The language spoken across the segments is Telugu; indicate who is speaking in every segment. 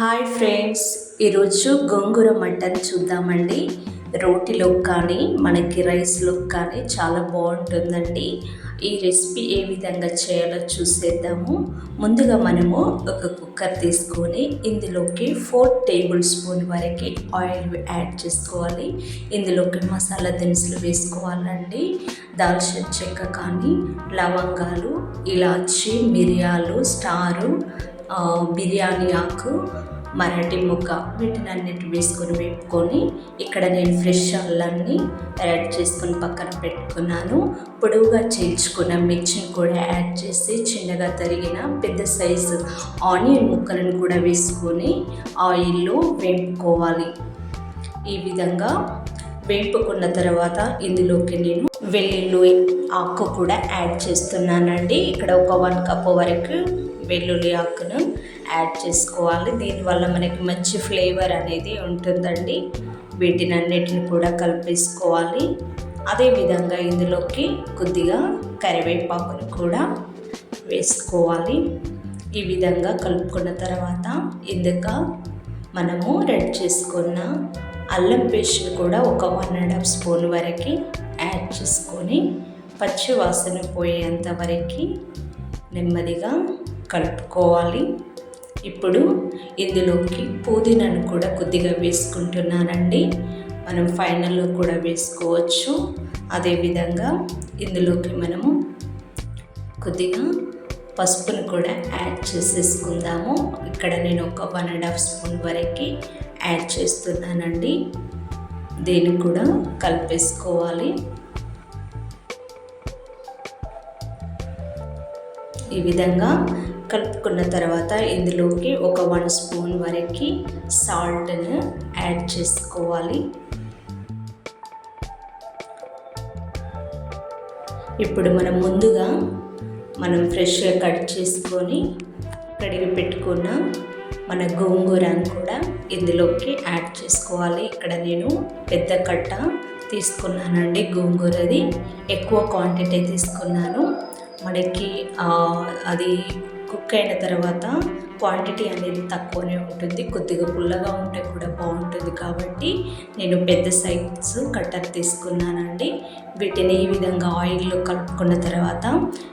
Speaker 1: హాయ్ ఫ్రెండ్స్ ఈరోజు గోంగూర మటన్ చూద్దామండి. రోటిలో కానీ మనకి రైస్లో కానీ చాలా బాగుంటుందండి. ఈ రెసిపీ ఏ విధంగా చేయాలో చూసేద్దాము. ముందుగా మనము ఒక కుక్కర్ తీసుకొని ఇందులోకి ఫోర్ టేబుల్ స్పూన్ వరకు ఆయిల్ యాడ్ చేసుకోవాలి. ఇందులోకి మసాలా దినుసులు వేసుకోవాలండి. దాల్చిన చెక్క కానీ లవంగాలు ఇలాచి మిరియాలు స్టారు బిర్యానీ ఆకు మరాఠీ ముక్క వీటిని అన్నిటి వేసుకొని వేపుకొని ఇక్కడ నేను ఫ్రెష్ అల్లాన్ని యాడ్ చేసుకొని పక్కన పెట్టుకున్నాను. పొడవుగా చేర్చుకున్న మిర్చిని కూడా యాడ్ చేసి చిన్నగా తరిగిన పెద్ద సైజు ఆనియన్ ముక్కలను కూడా వేసుకొని ఆయిల్లో వేపుకోవాలి. ఈ విధంగా వేపుకున్న తర్వాత ఇందులోకి నేను వెల్లుల్లి ఆకు కూడా యాడ్ చేస్తున్నానండి. ఇక్కడ ఒక వన్ కప్ వరకు వెల్లుల్లి ఆకును యాడ్ చేసుకోవాలి. దీనివల్ల మనకి మంచి ఫ్లేవర్ అనేది ఉంటుందండి. వీటిని అన్నిటిని కూడా కలిపేసుకోవాలి. అదేవిధంగా ఇందులోకి కొద్దిగా కరివేపాకును కూడా వేసుకోవాలి. ఈ విధంగా కలుపుకున్న తర్వాత ఇందుక మనము రెడీ చేసుకున్న అల్లం పేస్ట్ కూడా ఒక వన్ అండ్ హాఫ్ స్పూన్ వరకు యాడ్ చేసుకొని పచ్చి వాసన పోయేంత వరకు నెమ్మదిగా కలుపుకోవాలి. ఇప్పుడు ఇందులోకి పుదీనాను కూడా కొద్దిగా వేసుకుంటున్నానండి. మనం ఫైనల్లో కూడా వేసుకోవచ్చు. అదేవిధంగా ఇందులోకి మనము కొద్దిగా పసుపును కూడా యాడ్ చేసేసుకుందాము. ఇక్కడ నేను ఒక వన్ అండ్ హాఫ్ స్పూన్ వరకు యాడ్ చేస్తున్నానండి. దీన్ని కూడా కలిపేసుకోవాలి. ఈ విధంగా కలుపుకున్న తర్వాత ఇందులోకి ఒక వన్ స్పూన్ వరకు సాల్ట్ను యాడ్ చేసుకోవాలి. ఇప్పుడు మనం ముందుగా మనం ఫ్రెష్గా కట్ చేసుకొని కడిగి పెట్టుకున్న మన గోంగూరను కూడా ఇందులోకి యాడ్ చేసుకోవాలి. ఇక్కడ నేను పెద్ద కట్ట తీసుకున్నానండి గోంగూరది. ఎక్కువ క్వాంటిటీ తీసుకున్నాను. మనకి అది కుక్ అయిన తర్వాత క్వాంటిటీ అనేది తక్కువనే ఉంటుంది. కొద్దిగా పుల్లగా ఉంటే కూడా బాగుంటుంది. కాబట్టి నేను పెద్ద సైజ్ కట్టర్ తీసుకున్నానండి. వీటిని ఈ విధంగా ఆయిల్లో కలుపుకున్న తర్వాత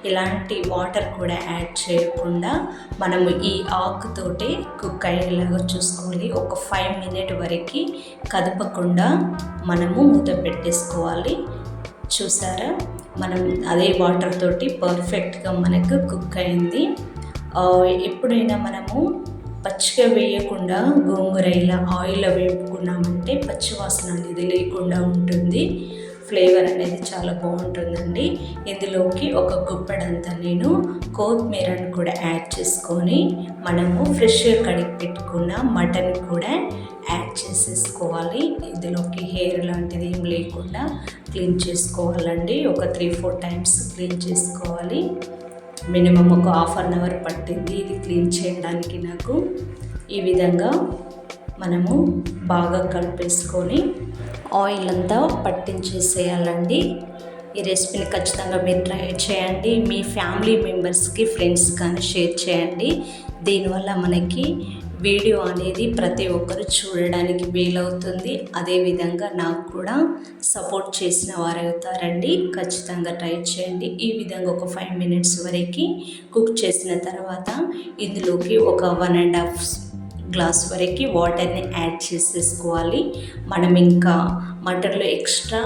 Speaker 1: ఎలాంటి వాటర్ కూడా యాడ్ చేయకుండా మనము ఈ ఆకుతోటే కుక్ అయ్యేలాగా చూసుకోవాలి. ఒక ఫైవ్ మినిట్ వరకు కదపకుండా మనము మూత పెట్టేసుకోవాలి. చూసారా? మనం అదే వాటర్ తోటి పర్ఫెక్ట్గా మనకు కుక్ అయింది. ఎప్పుడైనా మనము పచ్చిగా వేయకుండా గోంగూర ఇలా ఆయిల్లో వేపుకున్నామంటే పచ్చివాసన అనేది లేకుండా ఉంటుంది. ఫ్లేవర్ అనేది చాలా బాగుంటుందండి. ఇందులోకి ఒక గుప్పెడంతా నేను కొత్తిమీరను కూడా యాడ్ చేసుకొని మనము ఫ్రెష్గా కడిగి పెట్టుకున్న మటన్ కూడా యాడ్ చేసేసుకోవాలి. ఇందులోకి హెయిర్ లాంటిది ఏం లేకుండా క్లీన్ చేసుకోవాలండి. ఒక త్రీ ఫోర్ టైమ్స్ క్లీన్ చేసుకోవాలి. మినిమం ఒక హాఫ్ అన్ అవర్ పట్టింది ఇది క్లీన్ చేయడానికి నాకు. ఈ విధంగా మనము బాగా కలిపేసుకొని ఆయిల్ అంతా పట్టించేసేయాలండి. ఈ రెసిపీని ఖచ్చితంగా మీరు ట్రై చేయండి. మీ ఫ్యామిలీ మెంబర్స్కి ఫ్రెండ్స్ కానీ షేర్ చేయండి. దీనివల్ల మనకి వీడియో అనేది ప్రతి ఒక్కరు చూడడానికి వీలవుతుంది. అదేవిధంగా నాకు కూడా సపోర్ట్ చేసిన వారు అవుతారండి ఖచ్చితంగా ట్రై చేయండి. ఈ విధంగా ఒక ఫైవ్ మినిట్స్ వరకు కుక్ చేసిన తర్వాత ఇందులోకి ఒక వన్ అండ్ హాఫ్ గ్లాస్ వరకు వాటర్ని యాడ్ చేసేసుకోవాలి. మనం ఇంకా మటన్లో ఎక్స్ట్రా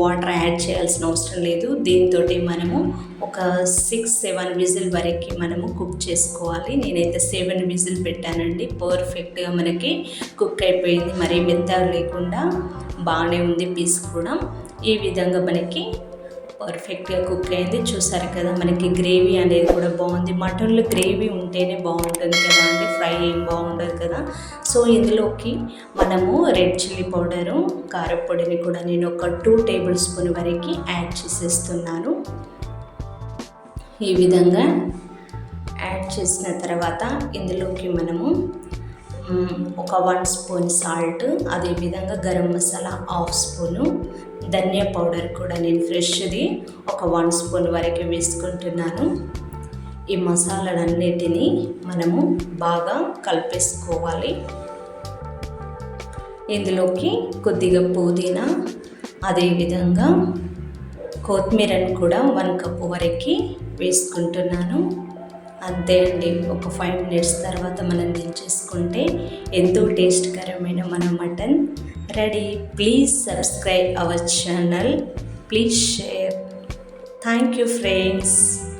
Speaker 1: వాటర్ యాడ్ చేయాల్సిన అవసరం లేదు. దీంతో మనము ఒక సిక్స్ సెవెన్ విజిల్ వరకు మనము కుక్ చేసుకోవాలి. నేనైతే సెవెన్ విజిల్ పెట్టానండి. పర్ఫెక్ట్గా మనకి కుక్ అయిపోయింది. మరీ మెత్తగా లేకుండా బాగానే ఉంది పీస్ కూడా. ఈ విధంగా మనకి పర్ఫెక్ట్గా కుక్ అయింది. చూసారు కదా మనకి గ్రేవీ అనేది కూడా బాగుంది. మటన్లో గ్రేవీ ఉంటేనే బాగుంటుంది కదా అండి. ఫ్రై ఏం బాగుండదు కదా. సో ఇందులోకి మనము రెడ్ చిల్లీ పౌడరు కారపొడిని కూడా నేను ఒక టూ టేబుల్ స్పూన్ వరకు యాడ్ చేసేస్తున్నాను. ఈ విధంగా యాడ్ చేసిన తర్వాత ఇందులోకి మనము ఒక వన్ స్పూన్ సాల్ట్ అదేవిధంగా గరం మసాలా హాఫ్ స్పూను ధనియా పౌడర్ కూడా నేను ఫ్రెష్ది ఒక వన్ స్పూన్ వరకు వేసుకుంటున్నాను. ఈ మసాలాలన్నిటినీ మనము బాగా కలిపేసుకోవాలి. ఇందులోకి కొద్దిగా పుదీనా అదేవిధంగా కొత్తిమీరను కూడా వన్ కప్పు వరకు వేసుకుంటున్నాను. అంతే అండి ఒక ఫైవ్ మినిట్స్ తర్వాత మనం దించేసుకుంటే ఎంతో టేస్ట్కరమైన మన mutton ready, please subscribe our channel. Please share. Thank you friends.